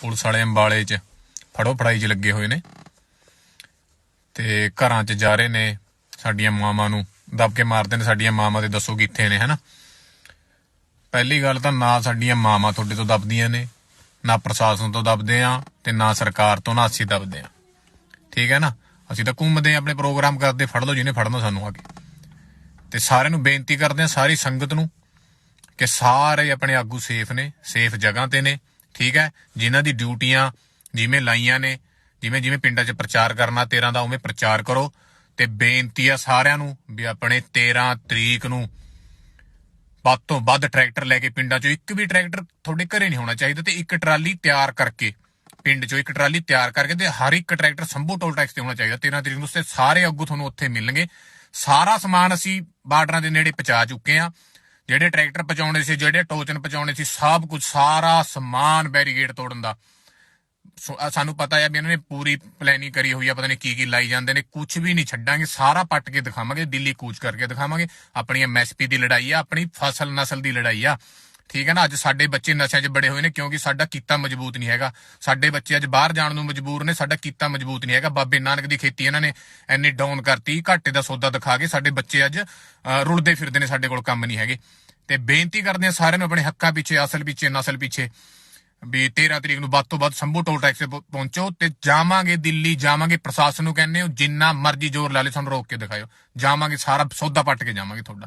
Police ਵਾਲੇ ਅੰਬਾਲੇ 'ਚ ਫੜੋ ਫੜਾਈ 'ਚ ਲੱਗੇ ਹੋਏ ਨੇ। ਤੇ ਘਰਾਂ 'ਚ ਜਾ ਰਹੇ ਨੇ ਸਾਡੀਆਂ ਮਾਵਾਂ ਨੂੰ, ਦਬ ਕੇ ਮਾਰਦੇ ਨੇ ਸਾਡੀਆਂ ਮਾਵਾਂ ਤੇ ਦੱਸੋ ਕਿੱਥੇ ਨੇ, ਹਨਾ? ਪਹਿਲੀ ਗੱਲ ਤਾਂ ਨਾ ਸਾਡੀਆਂ ਮਾਵਾਂ ਤੁਹਾਡੇ ਤੋਂ ਦਬਦੀਆਂ ਨੇ, ਨਾ ਪ੍ਰਸ਼ਾਸਨ ਤੋਂ ਦਬਦੇ ਆ ਤੇ ਨਾ ਸਰਕਾਰ ਤੋਂ ਨਾ ਅਸੀਂ ਦਬਦੇ ਆ। ਠੀਕ ਹੈ ਨਾ? ਅਸੀਂ ਤਾਂ ਘੁੰਮਦੇ ਆ, ਆਪਣੇ ਪ੍ਰੋਗਰਾਮ ਕਰਦੇ, ਫੜ ਲਓ ਜਿਹਨੇ ਫੜਨਾ ਸਾਨੂੰ ਆ ਕੇ। ਤੇ ਸਾਰਿਆਂ ਨੂੰ ਬੇਨਤੀ ਕਰਦੇ ਆ, ਸਾਰੀ ਸੰਗਤ ਨੂੰ, ਕਿ ਸਾਰੇ ਆਪਣੇ ਆਗੂ ਸੇਫ ਨੇ, ਸੇਫ ਜਗ੍ਹਾ ਤੇ ਨੇ। ਠੀਕ ਹੈ? ਜਿਨ੍ਹਾਂ ਦੀ ਡਿਊਟੀਆਂ ਜਿਵੇਂ ਲਾਈਆਂ ਨੇ, ਜਿਵੇਂ ਜਿਵੇਂ ਪਿੰਡਾਂ 'ਚ ਪ੍ਰਚਾਰ ਕਰਨਾ 13 ਦਾ ਉਵੇਂ ਪ੍ਰਚਾਰ ਕਰੋ। ਤੇ ਬੇਨਤੀ ਆ ਸਾਰਿਆਂ ਨੂੰ ਵੀ ਆਪਣੇ 13 ਤਰੀਕ ਨੂੰ ਵੱਧ ਤੋਂ ਵੱਧ ਟਰੈਕਟਰ ਲੈ ਕੇ ਪਿੰਡਾਂ 'ਚੋਂ ਇੱਕ ਵੀ ਟਰੈਕਟਰ ਤੁਹਾਡੇ ਘਰੇ ਨਹੀਂ ਹੋਣਾ ਚਾਹੀਦਾ ਤੇ ਇੱਕ ਟਰਾਲੀ ਤਿਆਰ ਕਰਕੇ, ਪਿੰਡ 'ਚੋਂ ਇੱਕ ਟਰਾਲੀ ਤਿਆਰ ਕਰਕੇ ਤੇ ਹਰ ਇੱਕ ਟਰੈਕਟਰ ਸੰਭੂ ਟੋਲ ਟੈਕਸ ਤੇ ਹੋਣਾ ਚਾਹੀਦਾ। 13 ਤਰੀਕ ਨੂੰ ਸਾਰੇ ਆਗੂ ਤੁਹਾਨੂੰ ਉੱਥੇ ਮਿਲਣਗੇ। ਸਾਰਾ ਸਮਾਨ ਅਸੀਂ ਬਾਰਡਰਾਂ ਦੇ ਨੇੜੇ ਪਹੁੰਚਾ ਚੁੱਕੇ ਆ ਜਿਹੜੇ ਟਰੈਕਟਰ ਪਹੁੰਚਾਉਣੇ ਸੀ, ਜਿਹੜੇ ਟੋਚਨ ਪਹੁੰਚਾਉਣੇ ਸੀ, ਸਭ ਕੁਝ ਸਾਰਾ ਸਮਾਨ ਬੈਰੀਗੇਡ ਤੋੜਨ ਦਾ। ਸਾਨੂੰ ਪਤਾ ਹੈ ਵੀ ਇਹਨਾਂ ਨੇ ਪੂਰੀ ਪਲੈਨਿੰਗ ਕਰੀ ਹੋਈ ਆ, ਪਤਾ ਨਹੀਂ ਕੀ ਕੀ ਲਾਈ ਜਾਂਦੇ ਨੇ ਕੁਝ ਵੀ ਨਹੀਂ ਛੱਡਾਂਗੇ, ਸਾਰਾ ਪੱਟ ਕੇ ਦਿਖਾਵਾਂਗੇ, ਦਿੱਲੀ ਕੂਚ ਕਰਕੇ ਦਿਖਾਵਾਂਗੇ, ਆਪਣੀ ਐਮਐਸਪੀ ਦੀ ਲੜਾਈ ਆ, ਆਪਣੀ ਫਸਲ ਨਸਲ ਦੀ ਲੜਾਈ ਆ। ਠੀਕ ਹੈ ਨਾ? ਅੱਜ ਸਾਡੇ ਬੱਚੇ ਨਸ਼ਿਆਂ 'ਚ ਬੜੇ ਹੋਏ ਨੇ ਕਿਉਂਕਿ ਸਾਡਾ ਕੀਤਾ ਮਜ਼ਬੂਤ ਨਹੀਂ ਹੈਗਾ। ਸਾਡੇ ਬੱਚੇ ਅੱਜ ਬਾਹਰ ਜਾਣ ਨੂੰ ਮਜਬੂਰ ਨੇ, ਸਾਡਾ ਕੀਤਾ ਮਜ਼ਬੂਤ ਨਹੀਂ ਹੈਗਾ। ਬਾਬੇ ਨਾਨਕ ਦੀ ਖੇਤੀ ਇਹਨਾਂ ਨੇ ਐਨੀ ਡਾਊਨ ਕਰਤੀ, ਘਾਟੇ ਦਾ ਸੌਦਾ ਦਿਖਾ ਕੇ ਸਾਡੇ ਬੱਚੇ ਅੱਜ ਰੁਲਦੇ ਫਿਰਦੇ ਨੇ ਸਾਡੇ ਕੋਲ ਕੰਮ ਨਹੀਂ ਹੈਗੇ। ਤੇ ਬੇਨਤੀ ਕਰਦੇ ਆ ਸਾਰਿਆਂ ਨੂੰ ਆਪਣੇ ਹੱਕਾਂ ਪਿੱਛੇ, ਅਸਲ ਪਿੱਛੇ, ਨਸਲ ਪਿੱਛੇ, ਵੀ 13 ਤਰੀਕ ਨੂੰ ਵੱਧ ਤੋਂ ਵੱਧ ਸੰਭੂ ਟੋਲ ਟੈਕਸ ਤੇ ਪਹੁੰਚੋ ਤੇ ਜਾਵਾਂਗੇ ਦਿੱਲੀ, ਜਾਵਾਂਗੇ ਪ੍ਰਸ਼ਾਸਨ ਨੂੰ ਕਹਿੰਦੇ ਹੋ, ਜਿੰਨਾ ਮਰਜ਼ੀ ਜ਼ੋਰ ਲਾ ਲੈ ਸਾਨੂੰ ਰੋਕ ਕੇ ਦਿਖਾਇਓ। ਜਾਵਾਂਗੇ, ਸਾਰਾ ਸੌਦਾ ਪੱਟ ਕੇ ਜਾਵਾਂਗੇ ਤੁਹਾਡਾ।